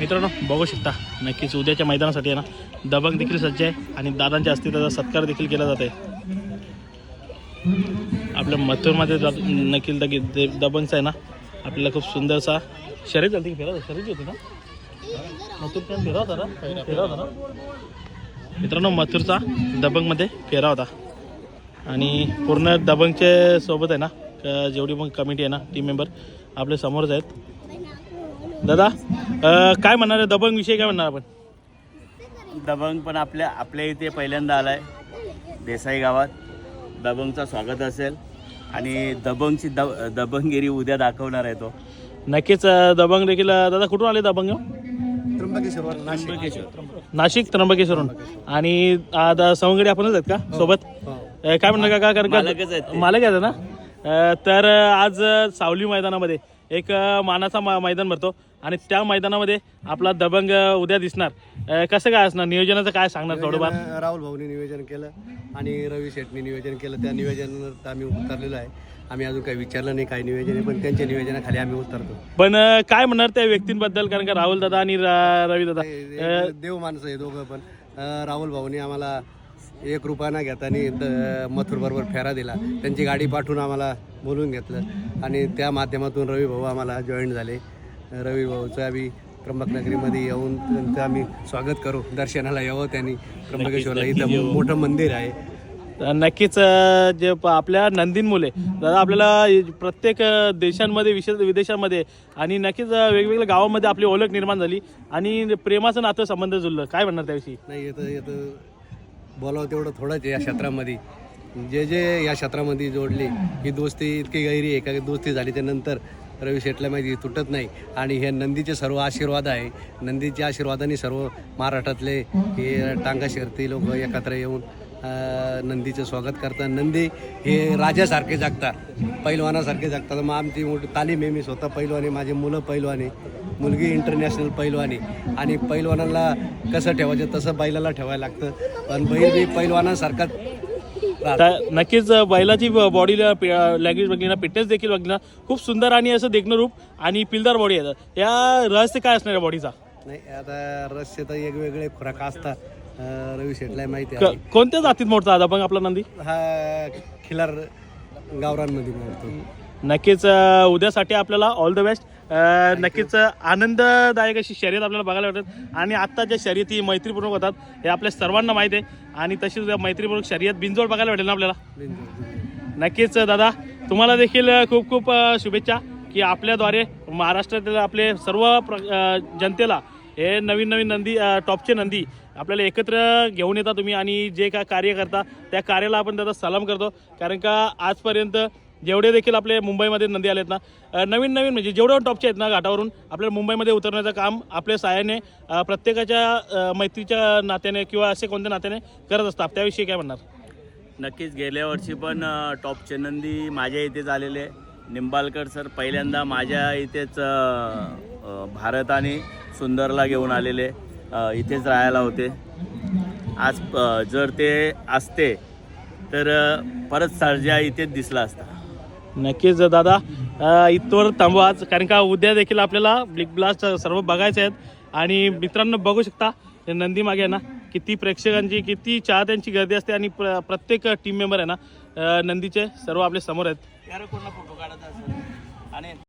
मित्रांनो बघू शकता. नक्कीच उद्याच्या मैदानासाठी आहे ना दबंग देखील सज्ज आहे आणि दादांच्या हस्ते त्याचा सत्कार देखील केला जात आहे. आपल्या मथुरमध्ये नकील दगी दे- दबंगचा आहे ना आपल्याला खूप सुंदरसा शरीर झाली फेरा शरीर होती ना? मथुर पण फेरा होता ना? फेरा होता ना? मित्रांनो मथुरचा दबंगमध्ये फेरा होता. आणि पूर्ण दबंगच्या सोबत आहे ना जेवढी पण कमिटी आहे ना टीम मेंबर आपले समोरच आहेत. दादा अ, काय म्हणणार आहे? दबंग विषयी काय म्हणणार आपण? दबंग पण आपल्या आपल्या इथे पहिल्यांदा आलाय. देसाई गावात. दबंगचं स्वागत असेल. आणि दबंगची दब दबंगगिरी उद्या दाखवणार आहे तो. नक्कीच अ, दबंग देखील अ, दादा कुठून आले दबंग त्र्यंबकेश्वर. नाशिक त्र्यंबकेश्वरून आणि आता सवंगडी आपणच आहेत का? सोबत? अ, काय म्हणणार काका? कारण का मालकच आहेत ते. मालक आहेत ना? तर आज सावली मैदानामध्ये एक मानाचा मा- मैदान भरतो. आणि त्या मैदानामध्ये आपला दबंग उद्या दिसणार. कसं काय असणार? नियोजनाचं काय सांगणार थोडंफार राहुल भाऊनी नियोजन केलं आणि रवी शेटनी नियोजन केलं. त्या नियोजनावर आम्ही उतरलेलो आहे. आम्ही अजून काही विचारलं नाही काय नियोजन आहे पण त्यांच्या नियोजनाखाली आम्ही उतरतो. पण काय म्हणणार त्या व्यक्तींबद्दल? कारण का राहुल दादा आणि रवी दादा? देव माणसं आहे दोघं पण. राहुल भाऊनी आम्हाला एक रुपया घेताना मथुर बरोबर फेरा दिला. त्यांची गाडी पाठवून आम्हाला बोलून घेतलं आणि त्या माध्यमातून रवी भाऊ आम्हाला जॉईन झाले. रवी भाऊचं आम्ही त्र्यंबकनगरीमध्ये येऊन त्यांचं आम्ही स्वागत करू. दर्शनाला यावं त्यांनी. त्र्यंबकेश्वरला इथं मोठं मंदिर आहे. तर नक्कीच जे आपल्या नंदीन मुले दादा आपल्याला प्रत्येक देशांमध्ये विशेष विदेशांमध्ये आणि नक्कीच वेगवेगळ्या गावामध्ये आपली ओळख निर्माण झाली आणि प्रेमाचं नातं संबंध जुळलं. काय म्हणणार त्याविषयी? नाही येतं येतं. बोलावं तेवढं थोडंच आहे या क्षेत्रामध्ये. जे जे या क्षेत्रामध्ये जोडले ही दोस्ती इतकी गैरी आहे का दोस्ती झाली त्यानंतर रवी शेटला माहिती तुटत नाही. आणि हे नंदीचे सर्व आशीर्वाद आहे. नंदीच्या आशीर्वादाने सर्व महाराष्ट्रातले हे टांगा शिरती लोक एकत्र येऊन नंदीचं स्वागत करतात. नंदी हे राजासारखे जागतात पैलवानासारखे जगतात. मग आमची मोठी तालीम आहे मी स्वतः पैलवानी माझे मुलं पैलवानी मुलगी इंटरनॅशनल पैलवानी आणि पैलवानाला कसं ठेवायचं तसं बैलाला ठेवायला लागतं. पण बैल बी. तर नक्कीच बैलाची बॉडीला लँग्वेज बघली ना फिटनेस देखील बघली ना खूप सुंदर आणि असं देखणं रूप आणि पिलदार बॉडी आहे. या रहस्य काय असणार बॉडीचा नाही आता रस्ते तर वेगवेगळे खुराक असतात. रवी शेटला माहिती आहे. कोणत्या जातीत मोडता दादा पण आपला नंदी. हा खिलार गावरांमध्ये मिळतो नक्कीच उद्यासाठी आपल्याला ऑल द बेस्ट नक्कीच आनंददायक अशी शर्यत आपल्याला बघायला भेटतात आणि आत्ता ज्या शर्यती मैत्रीपूर्वक होतात हे आपल्या सर्वांना माहीत आहे. आणि तशीच मैत्रीपूर्वक शर्यत बिनजोड बघायला भेटेल ना आपल्याला? नक्कीच दादा तुम्हाला देखील खूप खूप शुभेच्छा की आपल्याद्वारे महाराष्ट्रातील आपले सर्व प्र जनतेला हे नवीन नवीन नंदी टॉपचे नंदी आपल्याला एकत्र घेऊन येता तुम्ही आणि जे काय कार्य करता त्या कार्याला आपण त्याचा सलाम करतो. कारण का आजपर्यंत जेवढे देखील आपले मुंबईमध्ये नंदी आलेत ना नवीन नवीन म्हणजे जेवढे टॉपचे आहेत ना घाटावरून आपल्या मुंबईमध्ये उतरण्याचं काम आपल्या साहाय्याने प्रत्येकाच्या मैत्रीच्या नात्याने किंवा असे कोणत्या नात्याने करत असतात. त्याविषयी काय म्हणणार? नक्कीच गेल्या वर्षी पण टॉपचे नंदी माझ्या इथेच आलेले निंबालकर सर पहिल्यांदा माझ्या इथेच भारत आणि सुंदरला घेऊन आलेले इथेच राहायला होते. आज जर ते असते तर परत सर्जा इथेच दिसला असता. नक्कीच दादा अ, इथवर थांबवाच आज कारण का उद्या देखील आपल्याला ब्लिक ब्लास्ट सर्व बघायचे आहेत. आणि मित्रांनो बघू शकता हे नंदी मागे आहे ना किती प्रेक्षकांची किती चाहत्यांची गर्दी असते आणि प्र प्रत्येक टीम मेंबर आहे ना अ, नंदीचे सर्व आपले समोर आहेत. फोटो काढत आणि